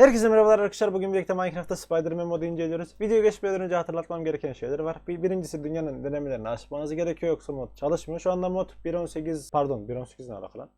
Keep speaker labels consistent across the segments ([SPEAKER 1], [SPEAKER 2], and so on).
[SPEAKER 1] Herkese merhabalar arkadaşlar. Bugün birlikte Minecraft'ta Spider-Man modu inceliyoruz. Videoya geçmeden önce hatırlatmam gereken şeyler var. Bir, birincisi dünyanın denemelerini açmanız gerekiyor yoksa mod çalışmıyor. Şu anda mod 1.18 pardon 1.18 ne alakalı?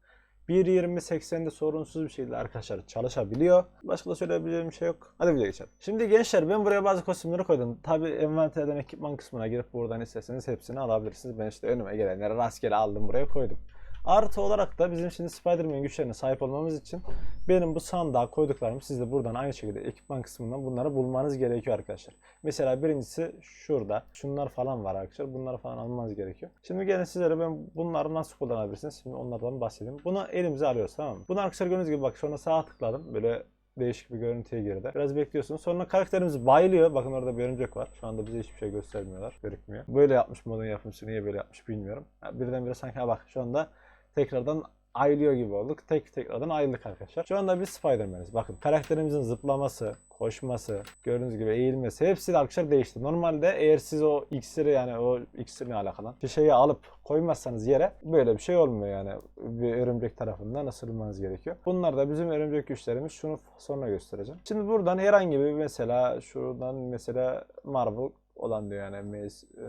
[SPEAKER 1] 1.20.80'de sorunsuz bir şekilde arkadaşlar çalışabiliyor. Başka da söyleyebileceğim bir şey yok. Hadi videoya geçelim. Şimdi gençler ben buraya bazı kostümleri koydum. Tabi envanterden ekipman kısmına girip buradan isterseniz hepsini alabilirsiniz. Ben işte önüme gelenleri rastgele aldım buraya koydum. Artı olarak da bizim şimdi Spider-Man güçlerine sahip olmamız için benim bu sandığa koyduklarım siz de buradan aynı şekilde ekipman kısmından bunları bulmanız gerekiyor arkadaşlar. Mesela birincisi şurada. Şunlar falan var arkadaşlar. Bunları falan almanız gerekiyor. Şimdi gelin sizlere ben bunları nasıl kullanabilirsiniz? Şimdi onlardan bahsedeyim. Bunu elimize alıyoruz tamam mı? Bunu arkadaşlar gördüğünüz gibi bak sonra sağa tıkladım. Böyle değişik bir görüntüye girdi. Biraz bekliyorsunuz. Sonra karakterimiz bayılıyor. Bakın orada bir örümcek var. Şu anda bize hiçbir şey göstermiyorlar. Gözükmüyor. Böyle yapmış modun yapımcısı. Niye böyle yapmış bilmiyorum. Ha, birdenbire sanki ha bak şu anda tekrardan ayrılıyor gibi olduk. Tek tekrardan ayrıldık arkadaşlar. Şu anda biz Spider-Man'iz. Bakın karakterimizin zıplaması, koşması, gördüğünüz gibi eğilmesi hepsi de arkadaşlar değişti. Normalde eğer siz o iksiri yani o iksir ne alakalı şişeyi alıp koymazsanız yere böyle bir şey olmuyor yani. Bir örümcek tarafından ısırılmanız gerekiyor. Bunlar da bizim örümcek güçlerimiz. Şunu sonra göstereceğim. Şimdi buradan herhangi bir mesela şuradan mesela Marvel olan diyor yani Maze, e,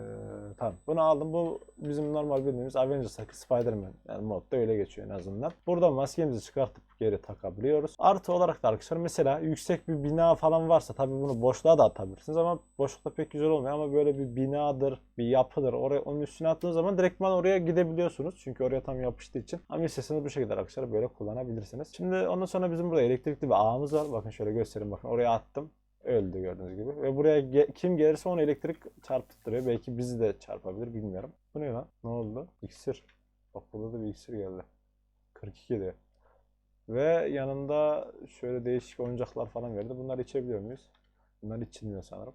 [SPEAKER 1] tamam. Bunu aldım. Bu bizim normal bildiğimiz Avengers'taki Spider-Man. Yani modda öyle geçiyor en azından. Buradan maskemizi çıkartıp geri takabiliyoruz. Artı olarak da arkadaşlar mesela yüksek bir bina falan varsa tabii bunu boşluğa da atabilirsiniz ama boşlukta pek güzel olmuyor ama böyle bir binadır, bir yapıdır. Oraya onun üstüne attığınız zaman direktman oraya gidebiliyorsunuz. Çünkü oraya tam yapıştığı için. Ama isterseniz bu şekilde arkadaşlar böyle kullanabilirsiniz. Şimdi ondan sonra bizim burada elektrikli bir ağımız var. Bakın şöyle göstereyim bakın oraya attım öldü gördüğünüz gibi. Ve buraya ge- kim gelirse onu elektrik çarpıttırıyor. Belki bizi de çarpabilir bilmiyorum. Bu ne lan? Ne oldu? İksir. Bak burada da bir iksir geldi. 42 diyor. Ve yanında şöyle değişik oyuncaklar falan verdi. Bunları içebiliyor muyuz? Bunlar içilmiyor sanırım.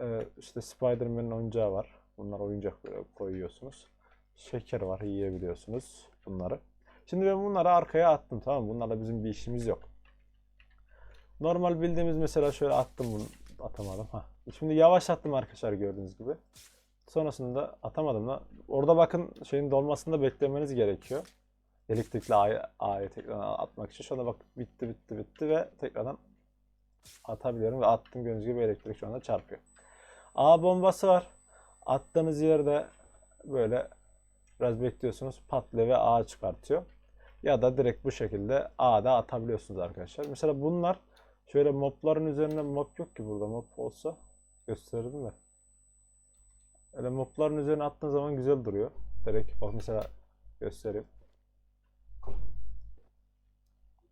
[SPEAKER 1] Ee, işte Spider-Man'in oyuncağı var. Bunlar oyuncak böyle koyuyorsunuz. Şeker var yiyebiliyorsunuz bunları. Şimdi ben bunları arkaya attım tamam mı? Bunlarla bizim bir işimiz yok. Normal bildiğimiz mesela şöyle attım bunu. Atamadım. ha. Şimdi yavaş attım arkadaşlar gördüğünüz gibi. Sonrasında atamadım da. Orada bakın şeyin dolmasını da beklemeniz gerekiyor. Elektrikli A'yı A'yı tekrardan atmak için. Şu anda bak bitti bitti bitti ve tekrardan atabiliyorum ve attım gördüğünüz gibi elektrik şu anda çarpıyor. A bombası var. Attığınız yerde böyle biraz bekliyorsunuz patlıyor ve A çıkartıyor. Ya da direkt bu şekilde A'da atabiliyorsunuz arkadaşlar. Mesela bunlar şöyle mobların üzerinde mob yok ki burada mob olsa gösterirdim de. Öyle mobların üzerine attığın zaman güzel duruyor. Direkt bak mesela göstereyim.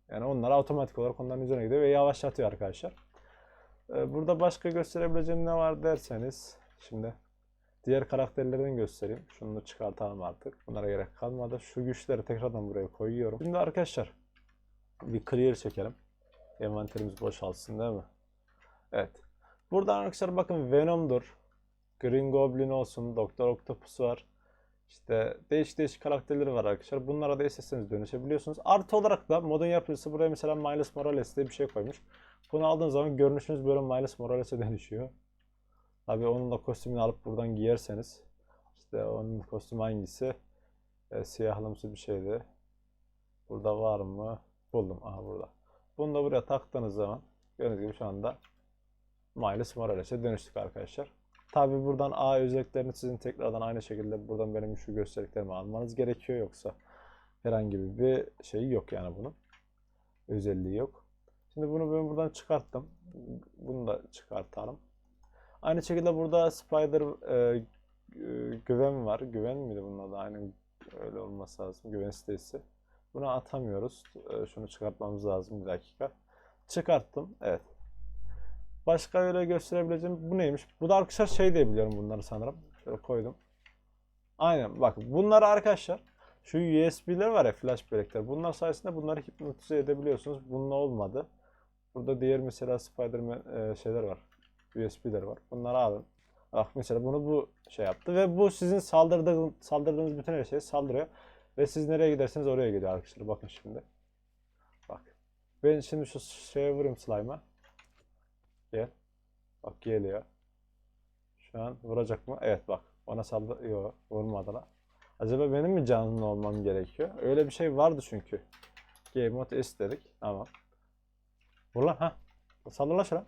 [SPEAKER 1] Yani onlar otomatik olarak onların üzerine gidiyor ve yavaşlatıyor arkadaşlar. Ee, Burada başka gösterebileceğim ne var derseniz şimdi diğer karakterlerden göstereyim. Şunu da çıkartalım artık. Bunlara gerek kalmadı. Şu güçleri tekrardan buraya koyuyorum. Şimdi arkadaşlar bir clear çekelim. Envanterimiz boşalsın değil mi? Evet. Buradan arkadaşlar bakın Venom'dur. Green Goblin olsun. Doktor Octopus var. İşte değişik değişik karakterleri var arkadaşlar. Bunlara da isteseniz dönüşebiliyorsunuz. Artı olarak da modun yapıcısı buraya mesela Miles Morales diye bir şey koymuş. Bunu aldığınız zaman görünüşünüz böyle Miles Morales'e dönüşüyor. Tabii onun da kostümünü alıp buradan giyerseniz. işte onun kostümü hangisi? E, siyahlımsı bir şeydi. Burada var mı? Buldum. Aha burada. Bunu da buraya taktığınız zaman gördüğünüz gibi şu anda Miles Morales'e dönüştük arkadaşlar. Tabi buradan A özelliklerini sizin tekrardan aynı şekilde buradan benim şu gösterdiklerimi almanız gerekiyor yoksa herhangi bir şey yok yani bunun. Özelliği yok. Şimdi bunu ben buradan çıkarttım. Bunu da çıkartalım. Aynı şekilde burada Spider e, gü- güven var. Güven miydi bunun adı? Aynen öyle olması lazım. Güven sitesi. Bunu atamıyoruz. E, şunu çıkartmamız lazım bir dakika. Çıkarttım. Evet. Başka öyle gösterebileceğim. Bu neymiş? Bu da arkadaşlar şey diye biliyorum bunları sanırım. Şöyle koydum. Aynen bak bunlar arkadaşlar şu USB'ler var ya flash bellekler. Bunlar sayesinde bunları hipnotize edebiliyorsunuz. Bununla olmadı. Burada diğer mesela Spider-Man e, şeyler var. USB'ler var. Bunları alın. Bak mesela bunu bu şey yaptı ve bu sizin saldırdığınız, saldırdığınız bütün her şeye saldırıyor. Ve siz nereye giderseniz oraya gidiyor arkadaşlar. Bakın şimdi. Bak. Ben şimdi şu şeye vurayım slime'a. Gel. Bak geliyor. Şu an vuracak mı? Evet bak. Bana saldı. Yok vurmadı. Acaba benim mi canlı olmam gerekiyor? Öyle bir şey vardı çünkü. Game mode S dedik. Tamam. Vur lan ha. Saldır lan şuna.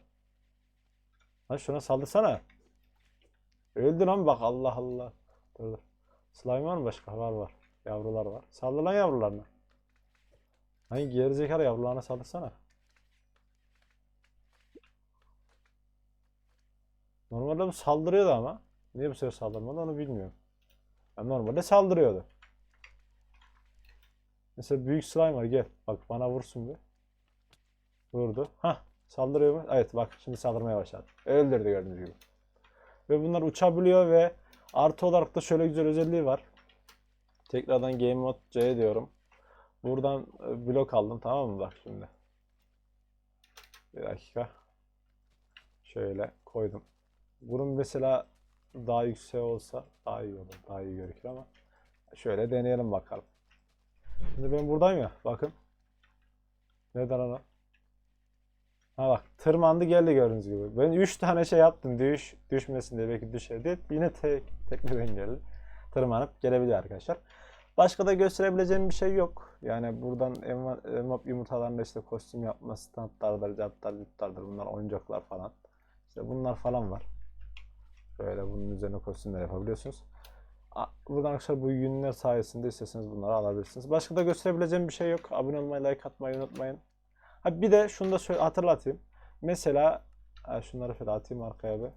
[SPEAKER 1] Lan şuna saldırsana. Öldü lan bak Allah Allah. Dur dur. Slime var mı başka? Var var. Yavrular var. Saldır lan yavrularına. Hangi gerizekalı yavrularına saldırsana. Normalde bu saldırıyordu ama. Niye bu sefer saldırmadı onu bilmiyorum. Yani normalde saldırıyordu. Mesela büyük slime var gel. Bak bana vursun bir. Vurdu. Hah saldırıyor mu? Evet bak şimdi saldırmaya başladı. Öldürdü gördüğünüz gibi. Ve bunlar uçabiliyor ve artı olarak da şöyle güzel özelliği var. Tekrardan Game Mode C diyorum. Buradan e, blok aldım tamam mı bak şimdi. Bir dakika. Şöyle koydum. Bunun mesela daha yüksek olsa daha iyi olur. Daha iyi görünür ama şöyle deneyelim bakalım. Şimdi ben buradayım ya bakın. Neden ana? Ha bak tırmandı geldi gördüğünüz gibi. Ben 3 tane şey yaptım düş düşmesin diye belki düşerdi. Yine tek tekneden geldi. Tırmanıp gelebiliyor arkadaşlar. Başka da gösterebileceğim bir şey yok. Yani buradan enva- envap yumurtalarında işte kostüm yapma standlardır, captar, cuttardır. Bunlar oyuncaklar falan. İşte bunlar falan var. Böyle bunun üzerine kostümler yapabiliyorsunuz. Buradan arkadaşlar bu yünler sayesinde isterseniz bunları alabilirsiniz. Başka da gösterebileceğim bir şey yok. Abone olmayı, like atmayı unutmayın. Ha bir de şunu da hatırlatayım. Mesela şunları şöyle atayım arkaya bir.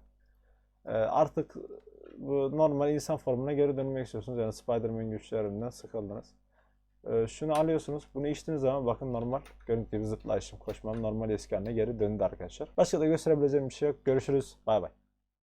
[SPEAKER 1] Ee, artık bu normal insan formuna geri dönmek istiyorsunuz. Yani Spider-Man güçlerinden sıkıldınız. Ee, şunu alıyorsunuz. Bunu içtiğiniz zaman bakın normal görüntü gibi zıplayışım, koşmam normal eski haline geri döndü arkadaşlar. Başka da gösterebileceğim bir şey yok. Görüşürüz. Bay bay.